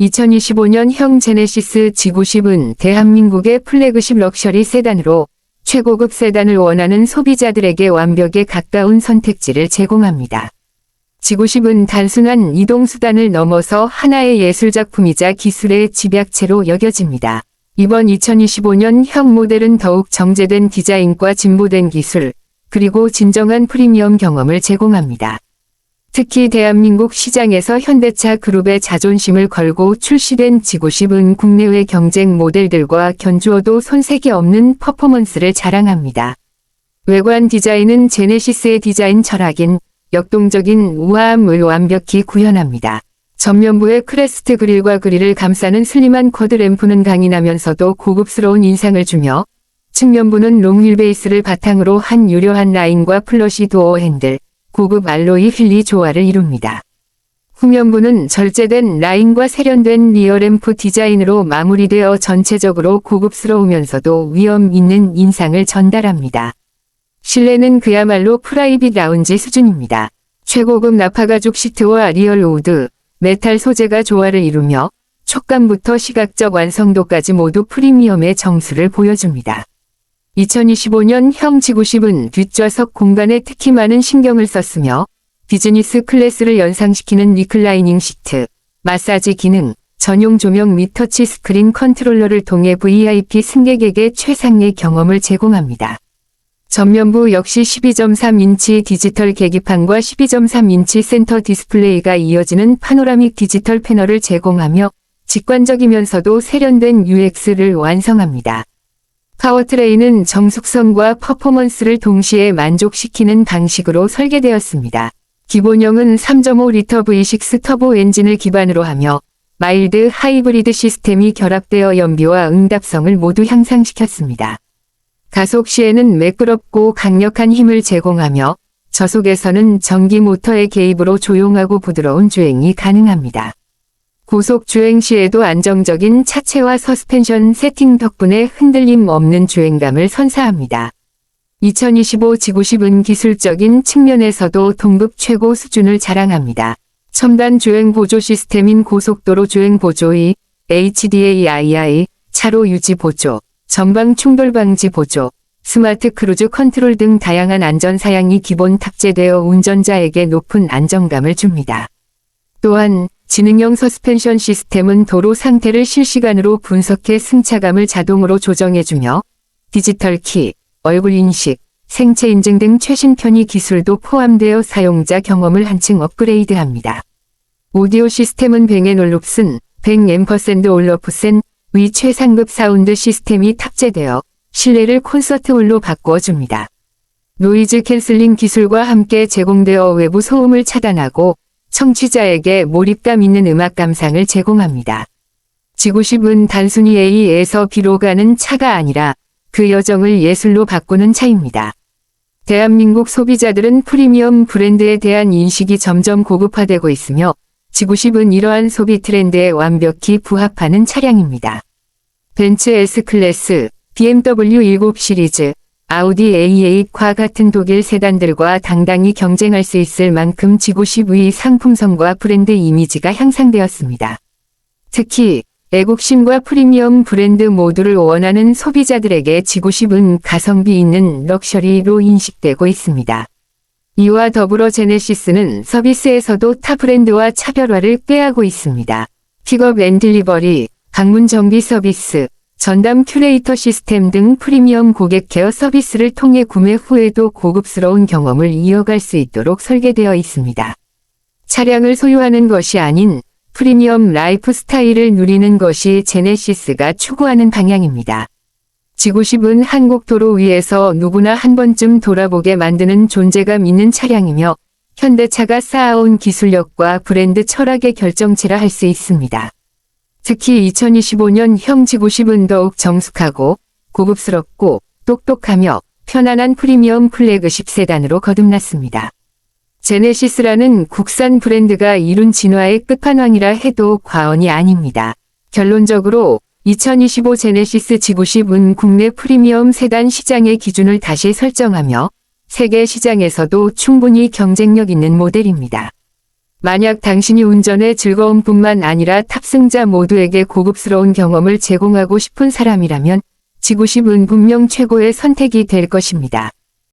2025년형 제네시스 G90은 대한민국의 플래그십 럭셔리 세단으로 최고급 세단을 원하는 소비자들에게 완벽에 가까운 선택지를 제공합니다. G90은 단순한 이동수단을 넘어서 하나의 예술작품이자 기술의 집약체로 여겨집니다. 이번 2025년형 모델은 더욱 정제된 디자인과 진보된 기술, 그리고 진정한 프리미엄 경험을 제공합니다. 특히 대한민국 시장에서 현대차 그룹의 자존심을 걸고 출시된 G90은 국내외 경쟁 모델들과 견주어도 손색이 없는 퍼포먼스를 자랑합니다. 외관 디자인은 제네시스의 디자인 철학인 역동적인 우아함을 완벽히 구현합니다. 전면부의 크레스트 그릴과 그릴을 감싸는 슬림한 쿼드 램프는 강인하면서도 고급스러운 인상을 주며 측면부는 롱휠 베이스를 바탕으로 한 유려한 라인과 플러시 도어 핸들, 고급 알로이 휠리 조화를 이룹니다. 후면부는 절제된 라인과 세련된 리어램프 디자인으로 마무리되어 전체적으로 고급스러우면서도 위험 있는 인상을 전달합니다. 실내는 그야말로 프라이빗 라운지 수준입니다. 최고급 나파가죽 시트와 리얼 우드, 메탈 소재가 조화를 이루며 촉감부터 시각적 완성도까지 모두 프리미엄의 정수를 보여줍니다. 2025년 형 G90은 뒷좌석 공간에 특히 많은 신경을 썼으며 비즈니스 클래스를 연상시키는 리클라이닝 시트, 마사지 기능, 전용 조명 및 터치 스크린 컨트롤러를 통해 VIP 승객에게 최상의 경험을 제공합니다. 전면부 역시 12.3인치 디지털 계기판과 12.3인치 센터 디스플레이가 이어지는 파노라믹 디지털 패널을 제공하며 직관적이면서도 세련된 UX를 완성합니다. 파워트레인은 정숙성과 퍼포먼스를 동시에 만족시키는 방식으로 설계되었습니다. 기본형은 3.5리터 V6 터보 엔진을 기반으로 하며 마일드 하이브리드 시스템이 결합되어 연비와 응답성을 모두 향상시켰습니다. 가속 시에는 매끄럽고 강력한 힘을 제공하며 저속에서는 전기 모터의 개입으로 조용하고 부드러운 주행이 가능합니다. 고속 주행 시에도 안정적인 차체와 서스펜션 세팅 덕분에 흔들림 없는 주행감을 선사합니다. 2025 G90은 기술적인 측면에서도 동급 최고 수준을 자랑합니다. 첨단 주행 보조 시스템인 고속도로 주행 보조이, HDAII, 차로 유지 보조, 전방 충돌 방지 보조, 스마트 크루즈 컨트롤 등 다양한 안전 사양이 기본 탑재되어 운전자에게 높은 안정감을 줍니다. 또한 지능형 서스펜션 시스템은 도로 상태를 실시간으로 분석해 승차감을 자동으로 조정해주며 디지털 키, 얼굴 인식, 생체 인증 등 최신 편의 기술도 포함되어 사용자 경험을 한층 업그레이드합니다. 오디오 시스템은 뱅앤 올룹슨, 뱅 앰퍼샌드 올러프센, 위 최상급 사운드 시스템이 탑재되어 실내를 콘서트 홀로 바꾸어줍니다. 노이즈 캔슬링 기술과 함께 제공되어 외부 소음을 차단하고 청취자에게 몰입감 있는 음악 감상을 제공합니다. G90은 단순히 A에서 B로 가는 차가 아니라 그 여정을 예술로 바꾸는 차입니다. 대한민국 소비자들은 프리미엄 브랜드에 대한 인식이 점점 고급화되고 있으며 G90은 이러한 소비 트렌드에 완벽히 부합하는 차량입니다. 벤츠 S클래스, BMW 7 시리즈, 아우디 A8과 같은 독일 세단들과 당당히 경쟁할 수 있을 만큼 G90의 상품성과 브랜드 이미지가 향상되었습니다. 특히 애국심과 프리미엄 브랜드 모두를 원하는 소비자들에게 G90은 가성비 있는 럭셔리로 인식되고 있습니다. 이와 더불어 제네시스는 서비스에서도 타 브랜드와 차별화를 꾀하고 있습니다. 픽업 앤 딜리버리, 방문 정비 서비스, 전담 큐레이터 시스템 등 프리미엄 고객 케어 서비스를 통해 구매 후에도 고급스러운 경험을 이어갈 수 있도록 설계되어 있습니다. 차량을 소유하는 것이 아닌 프리미엄 라이프 스타일을 누리는 것이 제네시스가 추구하는 방향입니다. G90은 한국 도로 위에서 누구나 한 번쯤 돌아보게 만드는 존재감 있는 차량이며 현대차가 쌓아온 기술력과 브랜드 철학의 결정체라 할 수 있습니다. 특히 2025년 형 G90은 더욱 정숙하고 고급스럽고 똑똑하며 편안한 프리미엄 플래그십 세단으로 거듭났습니다. 제네시스라는 국산 브랜드가 이룬 진화의 끝판왕이라 해도 과언이 아닙니다. 결론적으로 2025 제네시스 G90은 국내 프리미엄 세단 시장의 기준을 다시 설정하며 세계 시장에서도 충분히 경쟁력 있는 모델입니다. 만약 당신이 운전의 즐거움뿐만 아니라 탑승자 모두에게 고급스러운 경험을 제공하고 싶은 사람이라면 지구십은 분명 최고의 선택이 될 것입니다.